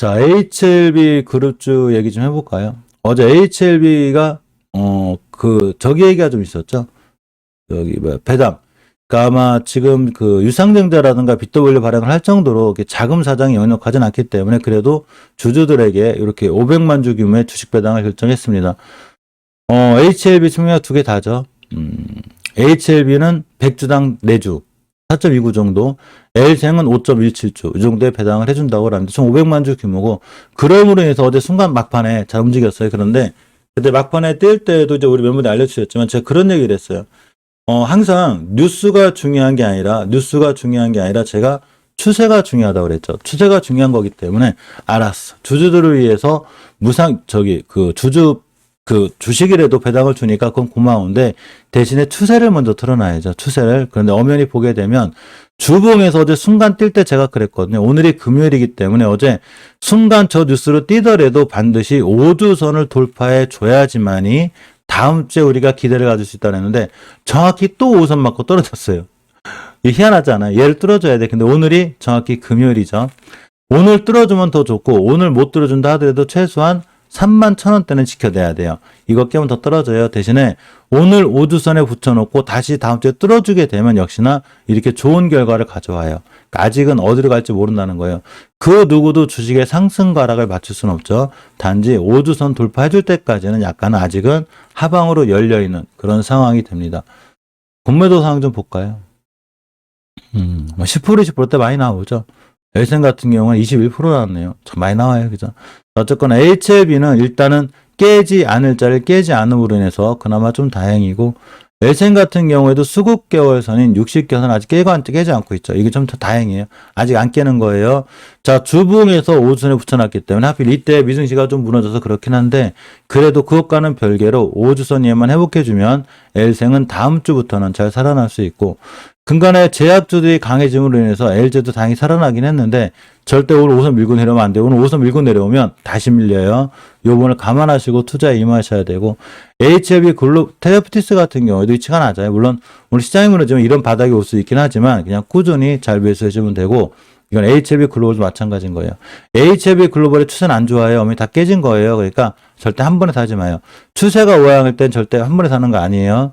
자, HLB 그룹주 얘기 좀 해볼까요? 어제 HLB가, 어, 그, 저기 얘기가 좀 있었죠? 여기, 뭐야, 배당. 그러니까 아마 지금 그 유상증자라든가 BW 발행을 할 정도로 자금 사정이 역력하진 않기 때문에 그래도 주주들에게 이렇게 500만 주 규모의 주식 배당을 결정했습니다. 어, HLB 총량 두개 다죠. 음, HLB는 100주당 4주, 4.29 정도, L생은 5.17주, 이 정도의 배당을 해준다고 합니다. 총 500만 주 규모고, 그럼으로 인해서 어제 순간 막판에 잘 움직였어요. 그런데, 그때 막판에 뛸 때도 이제 우리 멤버들이 알려주셨지만, 제가 그런 얘기를 했어요. 어, 항상 뉴스가 중요한 게 아니라, 뉴스가 중요한 게 아니라, 제가 추세가 중요하다고 그랬죠. 추세가 중요한 거기 때문에, 알았어. 주주들을 위해서 무상, 저기, 그 주주 그 주식이라도 배당을 주니까 그건 고마운데 대신에 추세를 먼저 틀어놔야죠. 추세를. 그런데 엄연히 보게 되면 주봉에서 어제 순간 뛸 때 제가 그랬거든요. 오늘이 금요일이기 때문에 어제 순간 저 뉴스로 뛰더라도 반드시 5주선을 돌파해 줘야지만이 다음 주에 우리가 기대를 가질 수 있다고 했는데 정확히 또 5선 맞고 떨어졌어요. 이 희한하잖아요. 얘를 뚫어줘야 돼. 근데 오늘이 정확히 금요일이죠. 오늘 뚫어주면 더 좋고 오늘 못 뚫어준다 하더라도 최소한 3만 천 원대는 지켜내야 돼요. 이것 깨면 더 떨어져요. 대신에 오늘 5주선에 붙여놓고 다시 다음 주에 뚫어주게 되면 역시나 이렇게 좋은 결과를 가져와요. 아직은 어디로 갈지 모른다는 거예요. 그 누구도 주식의 상승 가락을 맞출 수는 없죠. 단지 5주선 돌파해줄 때까지는 약간 아직은 하방으로 열려있는 그런 상황이 됩니다. 공매도 상황 좀 볼까요? 음, 뭐10% 20%대 많이 나오죠. 엘센 같은 경우는 21% 나왔네요. 좀 많이 나와요. 그죠? 어쨌거나 HLB는 일단은 깨지 않을 자를 깨지 않음으로 인해서 그나마 좀 다행이고 엘센 같은 경우에도 수급 개월선인 60개선 아직 깨고 안, 깨지 않고 있죠. 이게 좀 더 다행이에요. 아직 안 깨는 거예요. 자, 주봉에서 오순에 붙여놨기 때문에 하필 이때 미증시가 좀 무너져서 그렇긴 한데 그래도 그것과는 별개로 5주선 예만 회복해주면 엘생은 다음 주부터는 잘 살아날 수 있고 근간에 제약주들이 강해짐으로 인해서 LG도 다행히 살아나긴 했는데 절대 오늘 5선 밀고 내려오면 안 돼요. 오늘 5선 밀고 내려오면 다시 밀려요. 요번을 감안하시고 투자에 임하셔야 되고 HLB 글로 테레프티스 같은 경우에도 위치가 낮아요. 물론 오늘 시장이 무너지면 이런 바닥이 올 수 있긴 하지만 그냥 꾸준히 잘 매수해 주면 되고 이건 HLB 글로벌도 마찬가지인 거예요. HLB 글로벌의 추세는 안 좋아요. 어머니 다 깨진 거예요. 그러니까 절대 한 번에 사지 마요. 추세가 오양일 땐 절대 한 번에 사는 거 아니에요.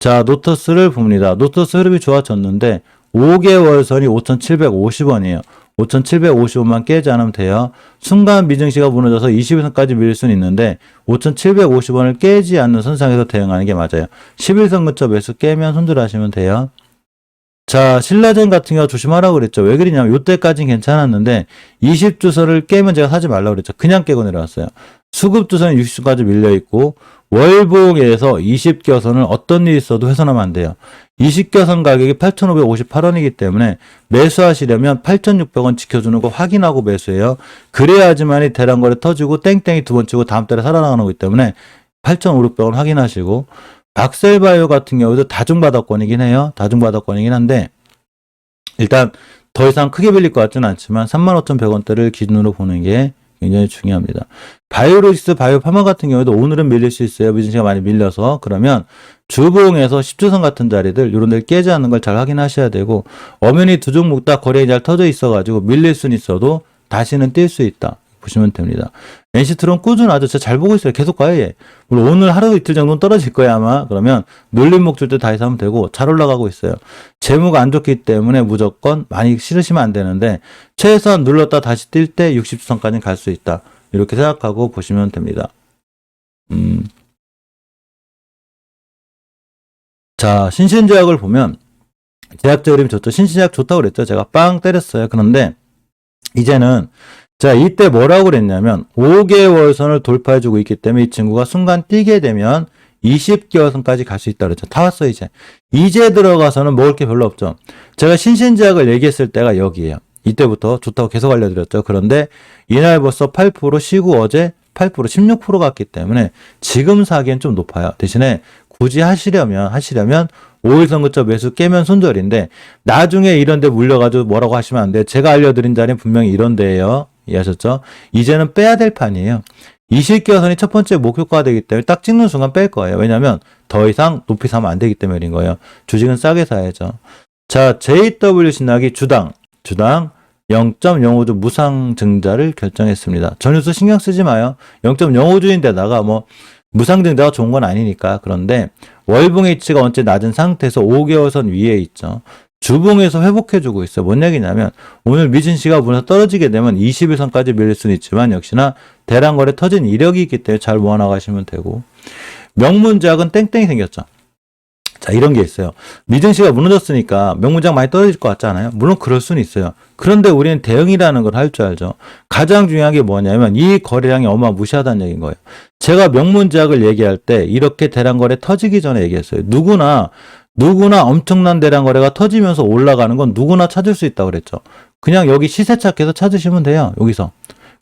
자, 노터스를 봅니다. 노터스 흐름이 좋아졌는데 5개월 선이 5,750원이에요. 5,755만 깨지 않으면 돼요. 순간 미증시가 무너져서 20일선까지 밀릴 수는 있는데 5,750원을 깨지 않는 선상에서 대응하는 게 맞아요. 11선 근처 매수 깨면 손절하시면 돼요. 자, 신라젠 같은 경우 조심하라고 그랬죠. 왜 그러냐면 요때까지는 괜찮았는데 20주선을 깨면 제가 사지 말라고 그랬죠. 그냥 깨고 내려왔어요. 수급 주선이 60주까지 밀려 있고 월봉에서 20개선을 어떤 일이 있어도 훼손하면 안 돼요. 20개선 가격이 8,558원이기 때문에 매수하시려면 8,600원 지켜주는 거 확인하고 매수해요. 그래야지만이 대량거래 터지고 땡땡이 두 번 치고 다음 달에 살아나가는 거기 때문에 8,500원 확인하시고 박셀바이오 같은 경우도 다중바닥권이긴 해요. 다중바닥권이긴 한데 일단 더 이상 크게 빌릴 것 같지는 않지만 35,100원대를 기준으로 보는 게 굉장히 중요합니다. 바이오로직스 바이오파마 같은 경우에도 오늘은 밀릴 수 있어요. 미증시가 많이 밀려서 그러면 주봉에서 10주선 같은 자리들 이런 데를 깨지 않는 걸 잘 확인하셔야 되고 엄연히 두 종목 다 거래이 잘 터져 있어가지고 밀릴 수는 있어도 다시는 뛸 수 있다. 보시면 됩니다. NC트론 꾸준하죠. 제가 잘 보고 있어요. 계속 가요, 얘. 물론 오늘 하루 이틀 정도는 떨어질 거야, 아마. 그러면 눌림목 줄 때 다시 하면 되고, 잘 올라가고 있어요. 재무가 안 좋기 때문에 무조건 많이 실으시면 안 되는데, 최소한 눌렀다 다시 뛸 때 60선까지 갈 수 있다. 이렇게 생각하고 보시면 됩니다. 음. 자, 신신제약을 보면, 제약제 그림이 좋죠. 신신제약 좋다고 그랬죠. 제가 빵 때렸어요. 그런데, 이제는 자, 이때 뭐라고 그랬냐면 5개월 선을 돌파해주고 있기 때문에 이 친구가 순간 뛰게 되면 20개월 선까지 갈 수 있다 그랬죠. 다 왔어 이제. 이제 들어가서는 먹을 게 별로 없죠. 제가 신신제약을 얘기했을 때가 여기에요. 이때부터 좋다고 계속 알려드렸죠. 그런데 이날 벌써 8% 쉬고 어제 8% 16% 갔기 때문에 지금 사기엔 좀 높아요. 대신에 굳이 하시려면 하시려면 5일선 그쳐 매수 깨면 손절인데 나중에 이런 데 물려가지고 뭐라고 하시면 안 돼요. 제가 알려드린 자리는 분명히 이런 데예요. 이해하셨죠? 이제는 빼야 될 판이에요. 20개선이 첫 번째 목표가 되기 때문에 딱 찍는 순간 뺄 거예요. 왜냐하면 더 이상 높이 사면 안 되기 때문인 거예요. 주식은 싸게 사야죠. 자, JW 신학이 주당, 주당 0.05주 무상 증자를 결정했습니다. 전유수 신경 쓰지 마요. 0.05주인데다가 뭐 무상 증자가 좋은 건 아니니까. 그런데 월봉 H가 원체 낮은 상태에서 5개월 선 위에 있죠. 주봉에서 회복해주고 있어요. 뭔 얘기냐면 오늘 미진 씨가 문에서 떨어지게 되면 21선까지 밀릴 수는 있지만 역시나 대량 거래 터진 이력이 있기 때문에 잘 모아나가시면 되고 명문제약은 땡땡이 생겼죠. 자 이런 게 있어요. 미진 씨가 무너졌으니까 명문장 많이 떨어질 것 같지 않아요? 물론 그럴 수는 있어요. 그런데 우리는 대응이라는 걸 할 줄 알죠. 가장 중요한 게 뭐냐면 이 거래량이 어마무시하다는 얘기인 거예요. 제가 명문제약을 얘기할 때 이렇게 대량 거래 터지기 전에 얘기했어요. 누구나 누구나 엄청난 대량 거래가 터지면서 올라가는 건 누구나 찾을 수 있다고 그랬죠. 그냥 여기 시세 찾기에서 찾으시면 돼요. 여기서.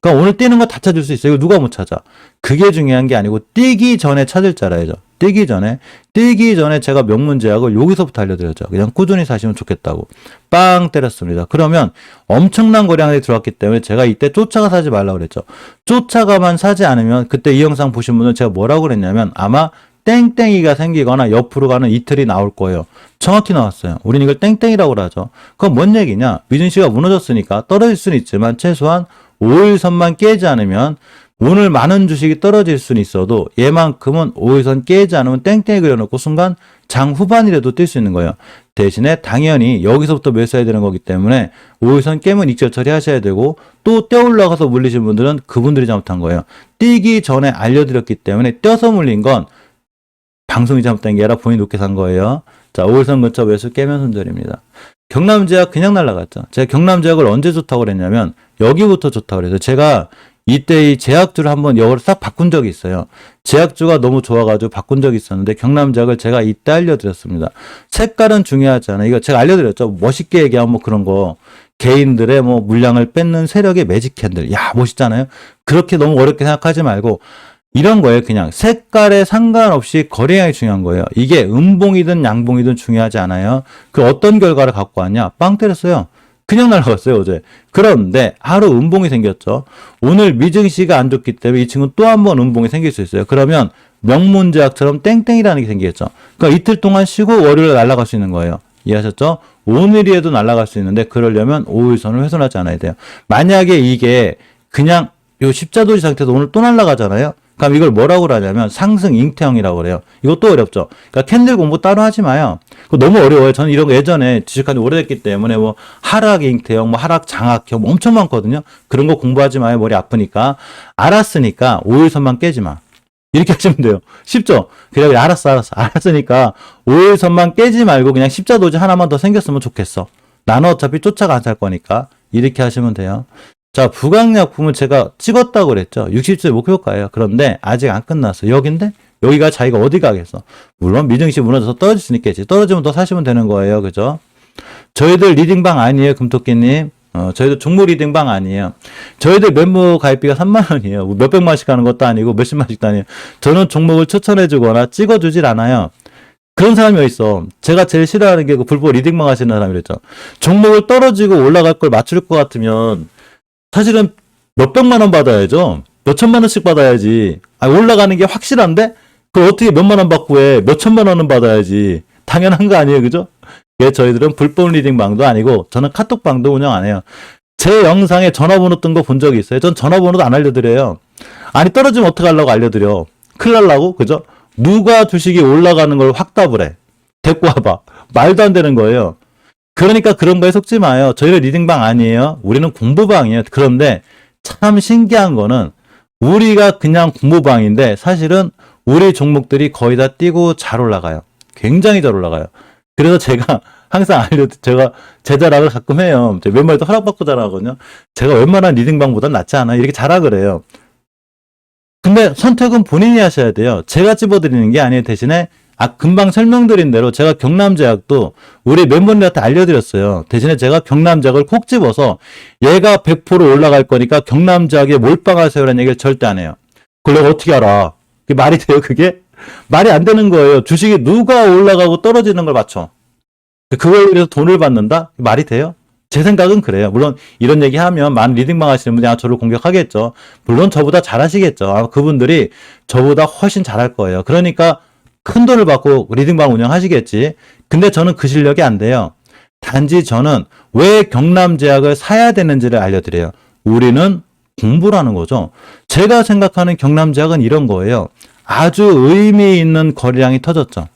그러니까 오늘 뛰는 거 다 찾을 수 있어요. 이거 누가 못 찾아? 그게 중요한 게 아니고 뛰기 전에 찾을 줄 알아야죠. 뛰기 전에 뛰기 전에 제가 명문 제약을 여기서부터 알려드렸죠. 그냥 꾸준히 사시면 좋겠다고 빵 때렸습니다. 그러면 엄청난 거량이 들어왔기 때문에 제가 이때 쫓아가 사지 말라고 그랬죠. 쫓아가만 사지 않으면 그때 이 영상 보신 분은 제가 뭐라고 그랬냐면 아마 땡땡이가 생기거나 옆으로 가는 이틀이 나올 거예요. 정확히 나왔어요. 우리는 이걸 땡땡이라고 하죠. 그건 뭔 얘기냐? 미준 씨가 무너졌으니까 떨어질 수는 있지만 최소한 5일 선만 깨지 않으면 오늘 많은 주식이 떨어질 수는 있어도 얘만큼은 5일선 깨지 않으면 땡땡이 그려놓고 순간 장 후반이라도 뛸 수 있는 거예요. 대신에 당연히 여기서부터 매수해야 되는 거기 때문에 5일선 깨면 익절 처리하셔야 되고 또 떼어 올라가서 물리신 분들은 그분들이 잘못한 거예요. 뛰기 전에 알려드렸기 때문에 떼어서 물린 건 방송이 잘못된 게 아니라 본인이 높게 산 거예요. 자, 5일선 근처 매수 깨면 손절입니다. 경남 제약 그냥 날라갔죠. 제가 경남 제약을 언제 좋다고 그랬냐면 여기부터 좋다고 그래서 제가 이때 이 제약주를 한번 여기로 싹 바꾼 적이 있어요. 제약주가 너무 좋아가지고 바꾼 적이 있었는데 경남 제약을 제가 이때 알려드렸습니다. 색깔은 중요하지 않아요. 이거 제가 알려드렸죠. 멋있게 얘기하면 뭐 그런 거. 개인들의 뭐 물량을 뺏는 세력의 매직 캔들. 야, 멋있잖아요. 그렇게 너무 어렵게 생각하지 말고 이런 거예요. 그냥 색깔에 상관없이 거래량이 중요한 거예요. 이게 음봉이든 양봉이든 중요하지 않아요. 그 어떤 결과를 갖고 왔냐? 빵 때렸어요. 그냥 날아갔어요, 어제. 그런데 하루 음봉이 생겼죠. 오늘 미증시가 안 좋기 때문에 이 친구는 또 한 번 음봉이 생길 수 있어요. 그러면 명문제약처럼 땡땡이라는 게 생기겠죠. 그러니까 이틀 동안 쉬고 월요일에 날아갈 수 있는 거예요. 이해하셨죠? 오늘이라도 날아갈 수 있는데 그러려면 5일선을 훼손하지 않아야 돼요. 만약에 이게 그냥 요 십자도지 상태에서 오늘 또 날아가잖아요. 그럼 이걸 뭐라고 하냐면 상승 잉태형이라고 그래요. 이것도 어렵죠. 그러니까 캔들 공부 따로 하지 마요. 그거 너무 어려워요. 저는 이런 거 예전에 주식한 지 오래됐기 때문에 뭐 하락 잉태형, 뭐 하락 장악형 뭐 엄청 많거든요. 그런 거 공부하지 마요. 머리 아프니까. 알았으니까 5일선만 깨지 마. 이렇게 하시면 돼요. 쉽죠? 그래, 알았어, 알았어. 알았으니까 5일선만 깨지 말고 그냥 십자도지 하나만 더 생겼으면 좋겠어. 나는 어차피 쫓아가 안살 거니까. 이렇게 하시면 돼요. 자, 부강약품은 제가 찍었다고 그랬죠. 60세 목표가예요. 그런데 아직 안 끝났어. 여긴데? 여기가 자기가 어디 가겠어. 물론 미증시 무너져서 떨어질 수는 있겠지. 떨어지면 더 사시면 되는 거예요. 그죠? 저희들 리딩방 아니에요. 금토끼님. 어, 저희도 종목 리딩방 아니에요. 저희들 멤버 가입비가 3만 원이에요. 뭐 몇백만씩 하는 것도 아니고 몇십만씩도 아니에요. 저는 종목을 추천해주거나 찍어주질 않아요. 그런 사람이 어딨어. 제가 제일 싫어하는 게 그 불법 리딩방 하시는 사람이랬죠. 종목을 떨어지고 올라갈 걸 맞출 것 같으면 사실은 몇백만 원 받아야죠. 몇천만 원씩 받아야지. 아, 올라가는 게 확실한데? 그걸 어떻게 몇만 원 받고 해? 몇천만 원은 받아야지. 당연한 거 아니에요. 그죠? 예, 저희들은 불법 리딩방도 아니고, 저는 카톡방도 운영 안 해요. 제 영상에 전화번호 뜬 거 본 적이 있어요. 전 전화번호도 안 알려드려요. 아니, 떨어지면 어떡하려고 알려드려. 큰일 날라고? 그죠? 누가 주식이 올라가는 걸 확답을 해. 데리고 와봐. 말도 안 되는 거예요. 그러니까 그런 거에 속지 마요. 저희는 리딩방 아니에요. 우리는 공부방이에요. 그런데 참 신기한 거는 우리가 그냥 공부방인데 사실은 우리 종목들이 거의 다 뛰고 잘 올라가요. 굉장히 잘 올라가요. 그래서 제가 항상 알려, 제가 제 자랑을 가끔 해요. 제 웬만해도 허락받고 자랑하거든요. 제가 웬만한 리딩방보다 낫지 않아요. 이렇게 자랑을 해요. 근데 선택은 본인이 하셔야 돼요. 제가 집어드리는 게 아니에요. 대신에 아, 금방 설명드린 대로 제가 경남제약도 우리 멤버들한테 알려드렸어요. 대신에 제가 경남제약을 콕 집어서 얘가 100% 올라갈 거니까 경남제약에 몰빵하세요라는 얘기를 절대 안 해요. 그걸 내가 어떻게 알아? 그게 말이 돼요, 그게? 말이 안 되는 거예요. 주식이 누가 올라가고 떨어지는 걸 맞춰. 그걸 위해서 돈을 받는다? 말이 돼요? 제 생각은 그래요. 물론 이런 얘기 하면 많은 리딩방 하시는 분이 아, 저를 공격하겠죠. 물론 저보다 잘하시겠죠. 아마 그분들이 저보다 훨씬 잘할 거예요. 그러니까 큰 돈을 받고 리딩방 운영하시겠지. 근데 저는 그 실력이 안 돼요. 단지 저는 왜 경남제약을 사야 되는지를 알려드려요. 우리는 공부라는 거죠. 제가 생각하는 경남제약은 이런 거예요. 아주 의미 있는 거래량이 터졌죠.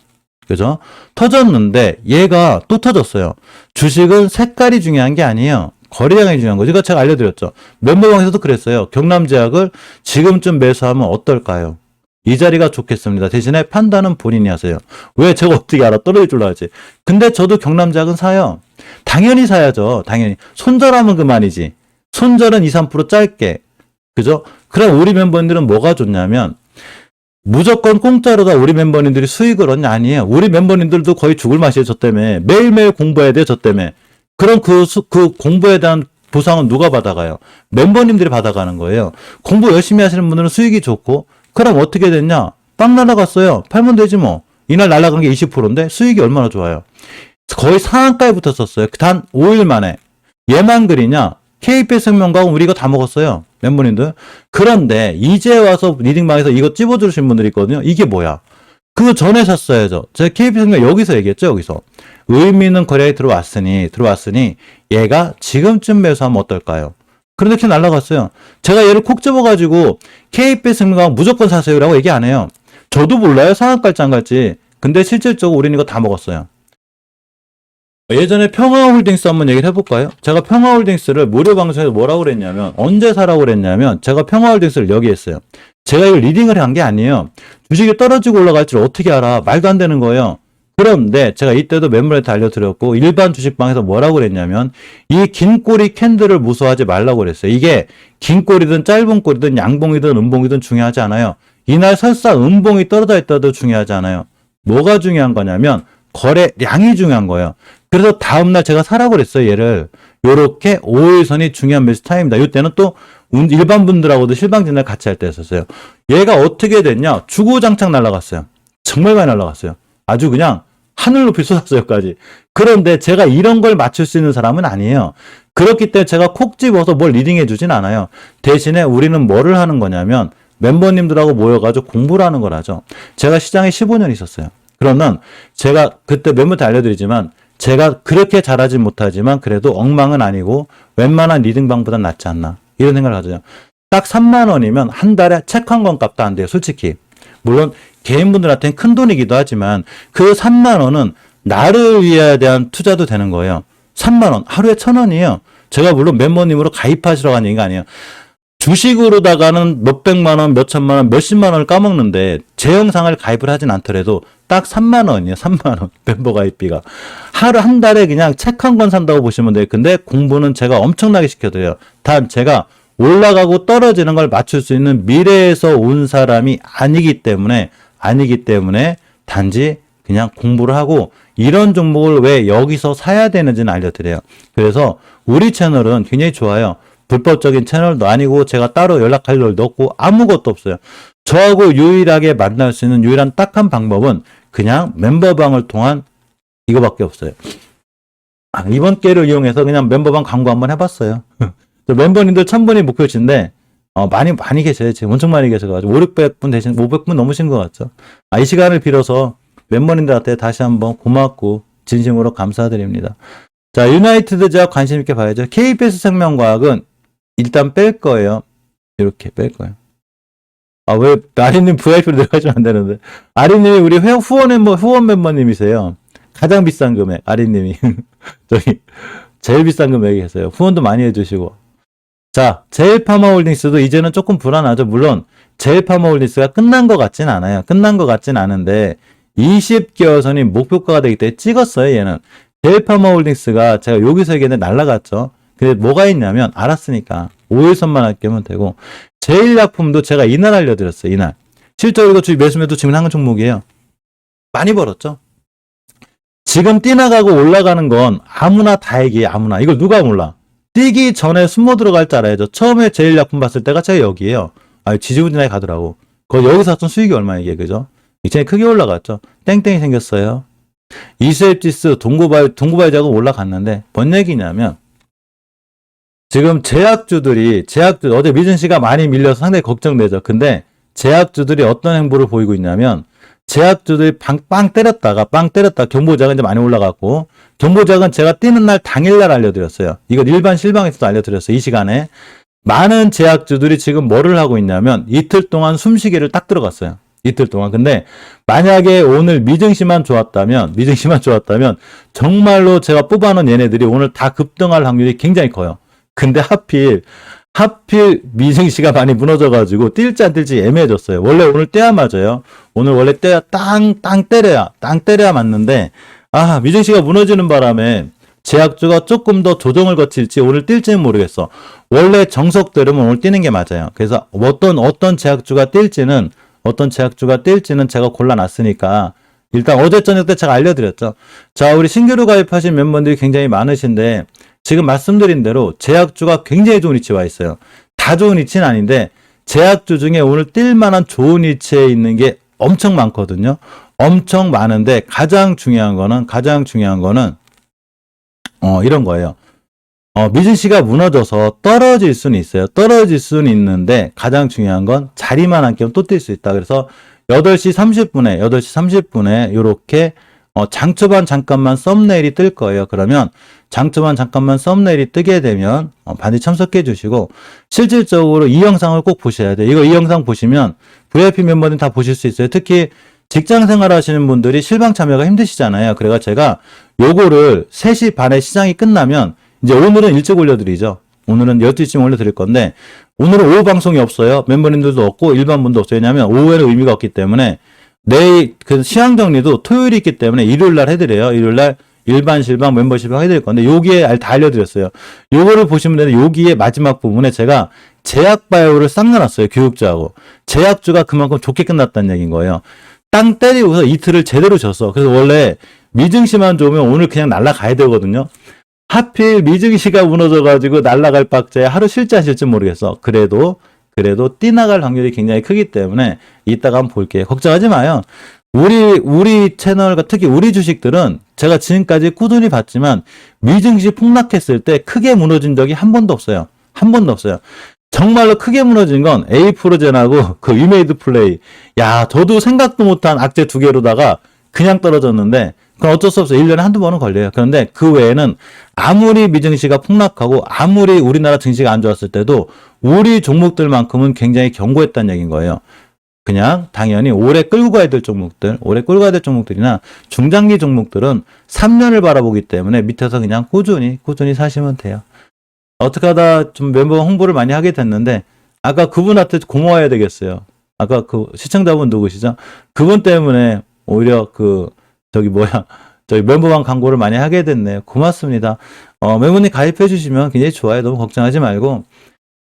그죠? 터졌는데 얘가 또 터졌어요. 주식은 색깔이 중요한 게 아니에요. 거래량이 중요한 거죠. 이거 제가 알려드렸죠. 멤버방에서도 그랬어요. 경남제약을 지금쯤 매수하면 어떨까요? 이 자리가 좋겠습니다. 대신에 판단은 본인이 하세요. 왜 제가 어떻게 알아? 떨어질 줄 알았지. 근데 저도 경남제약은 사요. 당연히 사야죠. 당연히. 손절하면 그만이지. 손절은 2, 3% 짧게. 그죠? 그럼 우리 멤버님들은 뭐가 좋냐면 무조건 공짜로 다 우리 멤버님들이 수익을 얻냐 아니에요. 우리 멤버님들도 거의 죽을 맛이에요. 저 때문에 매일매일 공부해야 돼요. 저 때문에. 그럼 그, 수, 그 공부에 대한 보상은 누가 받아가요? 멤버님들이 받아가는 거예요. 공부 열심히 하시는 분들은 수익이 좋고 그럼 어떻게 됐냐? 빵 날라갔어요. 팔면 되지 뭐. 이날 날라간 게 20%인데 수익이 얼마나 좋아요. 거의 상한가에 붙었었어요. 단 5일 만에. 얘만 그리냐? KPS 생명과학은 우리 이거 다 먹었어요. 멤버님들. 그런데 이제 와서 리딩방에서 이거 찝어주신 분들이 있거든요. 이게 뭐야? 그 전에 샀어야죠. 제가 KPS 생명 여기서 얘기했죠. 여기서. 의미 있는 거래에 들어왔으니, 들어왔으니 얘가 지금쯤 매수하면 어떨까요? 그런데 이렇게 날라갔어요. 제가 얘를 콕 집어가지고 KPS 생명과학 무조건 사세요라고 얘기 안 해요. 저도 몰라요. 상한 갈지 안 갈지. 근데 실질적으로 우리는 이거 다 먹었어요. 예전에 평화홀딩스 한번 얘기를 해볼까요? 제가 평화홀딩스를 무료 방송에서 뭐라고 그랬냐면 언제 사라고 그랬냐면 제가 평화홀딩스를 여기 했어요. 제가 이걸 리딩을 한 게 아니에요. 주식이 떨어지고 올라갈 줄 어떻게 알아? 말도 안 되는 거예요. 그런데 제가 이때도 멤버한테 알려드렸고 일반 주식방에서 뭐라고 그랬냐면 이 긴 꼬리 캔들을 무서워하지 말라고 그랬어요. 이게 긴 꼬리든 짧은 꼬리든 양봉이든 음봉이든 중요하지 않아요. 이날 설사 음봉이 떨어져 있다도 중요하지 않아요. 뭐가 중요한 거냐면 거래량이 중요한 거예요. 그래서 다음날 제가 사라고 그랬어요, 얘를. 요렇게 5일선이 중요한 매수 타임이다. 이때는 또 운- 일반 분들하고도 실방진을 같이 할때 했었어요. 얘가 어떻게 됐냐? 주구장창 날아갔어요. 정말 많이 날아갔어요. 아주 그냥 하늘 높이 쏟았어요까지. 그런데 제가 이런 걸 맞출 수 있는 사람은 아니에요. 그렇기 때문에 제가 콕 집어서 뭘 리딩해 주진 않아요. 대신에 우리는 뭐를 하는 거냐면 멤버님들하고 모여가지고 공부를 하는 거라죠. 제가 시장에 15년 있었어요. 그러면 제가 그때 멤버한테 알려드리지만 제가 그렇게 잘하지 못하지만 그래도 엉망은 아니고 웬만한 리딩방보다 낫지 않나 이런 생각을 하죠. 딱 3만 원이면 한 달에 책 한 권 값도 안 돼요. 솔직히. 물론 개인분들한테는 큰 돈이기도 하지만 그 3만 원은 나를 위해 대한 투자도 되는 거예요. 3만 원 하루에 천 원이에요. 제가 물론 멤버님으로 가입하시라고 하는 얘기가 아니에요. 주식으로다가는 몇백만 원, 몇천만 원, 몇십만 원을 까먹는데 제 영상을 가입을 하진 않더라도 딱 3만 원이에요. 3만 원 멤버 가입비가 하루 한 달에 그냥 책 한 권 산다고 보시면 돼요. 근데 공부는 제가 엄청나게 시켜드려요. 단 제가 올라가고 떨어지는 걸 맞출 수 있는 미래에서 온 사람이 아니기 때문에 아니기 때문에 단지 그냥 공부를 하고 이런 종목을 왜 여기서 사야 되는지는 알려드려요. 그래서 우리 채널은 굉장히 좋아요. 불법적인 채널도 아니고 제가 따로 연락할 일도 없고 아무것도 없어요. 저하고 유일하게 만날 수 있는 유일한 딱 한 방법은 그냥 멤버방을 통한 이거밖에 없어요. 아, 이번 기회를 이용해서 그냥 멤버방 광고 한번 해봤어요. 저 멤버님들 천 분이 목표치인데 어, 많이 많이 계세요. 지금 엄청 많이 계셔가지고 5, 600분 대신 500분 넘으신 것 같죠. 아, 이 시간을 빌어서 멤버님들한테 다시 한번 고맙고 진심으로 감사드립니다. 자, 유나이티드 제약 관심 있게 봐야죠. KBS 생명과학은 일단 뺄 거예요. 이렇게 뺄 거예요. 아, 왜, 아리님 VIP로 들어가시면 안 되는데. 아리님이 우리 회- 후원 멤버, 후원 멤버님이세요. 가장 비싼 금액, 아리님이. 저기, 제일 비싼 금액이세요. 후원도 많이 해주시고. 자, 제일파마홀딩스도 이제는 조금 불안하죠. 물론, 제일파마홀딩스가 끝난 것 같진 않아요. 끝난 것 같진 않은데, 20개월 선이 목표가가 되기 때문에 찍었어요, 얘는. 제일파마홀딩스가 제가 여기서 얘기했는데 날라갔죠. 근데 뭐가 있냐면, 알았으니까. 5일선만 할게면 되고, 제일약품도 제가 이날 알려드렸어요, 이날. 실제로 이거 주식 매수매도 지금 하는 종목이에요. 많이 벌었죠? 지금 뛰나가고 올라가는 건 아무나 다 얘기해, 아무나. 이걸 누가 몰라? 뛰기 전에 숨어 들어갈 줄 알아야죠. 처음에 제일 약품 봤을 때가 제가 여기에요. 아, 지지부진하게 가더라고. 거 여기서 샀던 수익이 얼마 이게, 그죠? 이제 크게 올라갔죠. 땡땡이 생겼어요. 이수앱지수 동고바이, 동고바이 자금 올라갔는데, 뭔 얘기냐면, 지금 제약주들이, 제약주, 어제 미준 씨가 많이 밀려서 상당히 걱정되죠. 근데 제약주들이 어떤 행보를 보이고 있냐면, 제약주들이 빵, 빵 때렸다가 빵 때렸다 경보자가 이제 많이 올라갔고 경보자는 제가 뛰는 날 당일날 알려드렸어요. 이건 일반 실방에서도 알려드렸어요. 이 시간에 많은 제약주들이 지금 뭐를 하고 있냐면 이틀 동안 숨쉬기를 딱 들어갔어요. 이틀 동안. 근데 만약에 오늘 미증시만 좋았다면 미증시만 좋았다면 정말로 제가 뽑아놓은 얘네들이 오늘 다 급등할 확률이 굉장히 커요. 근데 하필 하필 미증시가 많이 무너져가지고 뛸지 안 뛸지 애매해졌어요. 원래 오늘 때야 맞아요. 오늘 원래 때야 땅, 땅 때려야, 땅 때려야 맞는데, 아, 미증시가 무너지는 바람에 제약주가 조금 더 조정을 거칠지 오늘 뛸지는 모르겠어. 원래 정석대로면 오늘 뛰는 게 맞아요. 그래서 어떤, 어떤 제약주가 뛸지는, 어떤 제약주가 뛸지는 제가 골라놨으니까, 일단 어제 저녁 때 제가 알려드렸죠. 자, 우리 신규로 가입하신 멤버들이 굉장히 많으신데, 지금 말씀드린 대로 제약주가 굉장히 좋은 위치에 와 있어요. 다 좋은 위치는 아닌데 제약주 중에 오늘 뛸 만한 좋은 위치에 있는 게 엄청 많거든요. 엄청 많은데 가장 중요한 거는 가장 중요한 거는 어 이런 거예요. 어 미즈시가 무너져서 떨어질 수는 있어요. 떨어질 수는 있는데 가장 중요한 건 자리만 안 끼면 또 뛸 수 있다. 그래서 8시 30분에 8시 30분에 요렇게 어, 장초반 잠깐만 썸네일이 뜰 거예요. 그러면 장초반 잠깐만 썸네일이 뜨게 되면 어, 반드시 참석해 주시고 실질적으로 이 영상을 꼭 보셔야 돼요. 이거 이 영상 보시면 VIP 멤버들 다 보실 수 있어요. 특히 직장 생활 하시는 분들이 실방 참여가 힘드시잖아요. 그래가 제가 요거를 3시 반에 시장이 끝나면 이제 오늘은 일찍 올려드리죠. 오늘은 12시쯤 올려드릴 건데 오늘은 오후 방송이 없어요. 멤버님들도 없고 일반 분도 없어요. 왜냐하면 오후에는 의미가 없기 때문에 내일 그 시황 정리도 토요일이 있기 때문에 일요일 날 해드려요. 일요일 날 일반 실방 멤버십 해드릴 건데 여기에 알- 다 알려드렸어요. 요거를 보시면 되는데 여기에 마지막 부분에 제가 제약 바이오를 싹 넣어놨어요. 교육자하고 제약주가 그만큼 좋게 끝났다는 얘기인 거예요. 땅 때리고서 이틀을 제대로 졌어. 그래서 원래 미증시만 좋으면 오늘 그냥 날아가야 되거든요. 하필 미증시가 무너져가지고 날아갈 박자에 하루 안 쉴지 모르겠어. 그래도 그래도 뛰나갈 확률이 굉장히 크기 때문에 이따가 한번 볼게요. 걱정하지 마요. 우리 우리 채널 특히 우리 주식들은 제가 지금까지 꾸준히 봤지만 미증시 폭락했을 때 크게 무너진 적이 한 번도 없어요. 한 번도 없어요. 정말로 크게 무너진 건 A 프로젠하고 그 위메이드 플레이. 야, 저도 생각도 못한 악재 두 개로다가 그냥 떨어졌는데 그건 어쩔 수 없어요. 1년에 한두 번은 걸려요. 그런데 그 외에는 아무리 미증시가 폭락하고 아무리 우리나라 증시가 안 좋았을 때도 우리 종목들만큼은 굉장히 견고했다는 얘기인 거예요. 그냥 당연히 오래 끌고 가야 될 종목들, 오래 끌고 가야 될 종목들이나 중장기 종목들은 3년을 바라보기 때문에 밑에서 그냥 꾸준히 꾸준히 사시면 돼요. 어떻게 하다 좀 멤버 홍보를 많이 하게 됐는데 아까 그분한테 고마워야 되겠어요. 아까 그 시청자분 누구시죠? 그분 때문에 오히려 그 저기 뭐야 저기 멤버방 광고를 많이 하게 됐네요. 고맙습니다. 어, 멤버님 가입해 주시면 굉장히 좋아요. 너무 걱정하지 말고.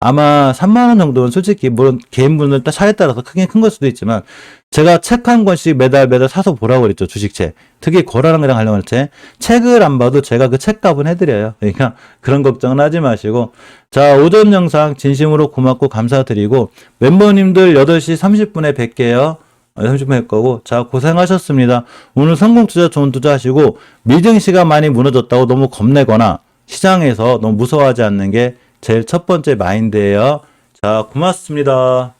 아마 3만 원 정도는 솔직히 물론 개인분들 따 차에 따라서 크게 큰걸 수도 있지만 제가 책 한 권씩 매달 매달 사서 보라고 그랬죠 주식책. 특히 거래랑 거랑 관련할 때 책을 안 봐도 제가 그 책값은 해드려요. 그러니까 그런 걱정은 하지 마시고. 자 오전 영상 진심으로 고맙고 감사드리고. 멤버님들 8시 30분에 뵐게요 30분 할 거고 자 고생하셨습니다 오늘 성공 투자 좋은 투자 하시고 미증시가 많이 무너졌다고 너무 겁내거나 시장에서 너무 무서워하지 않는 게 제일 첫 번째 마인드예요. 자, 고맙습니다.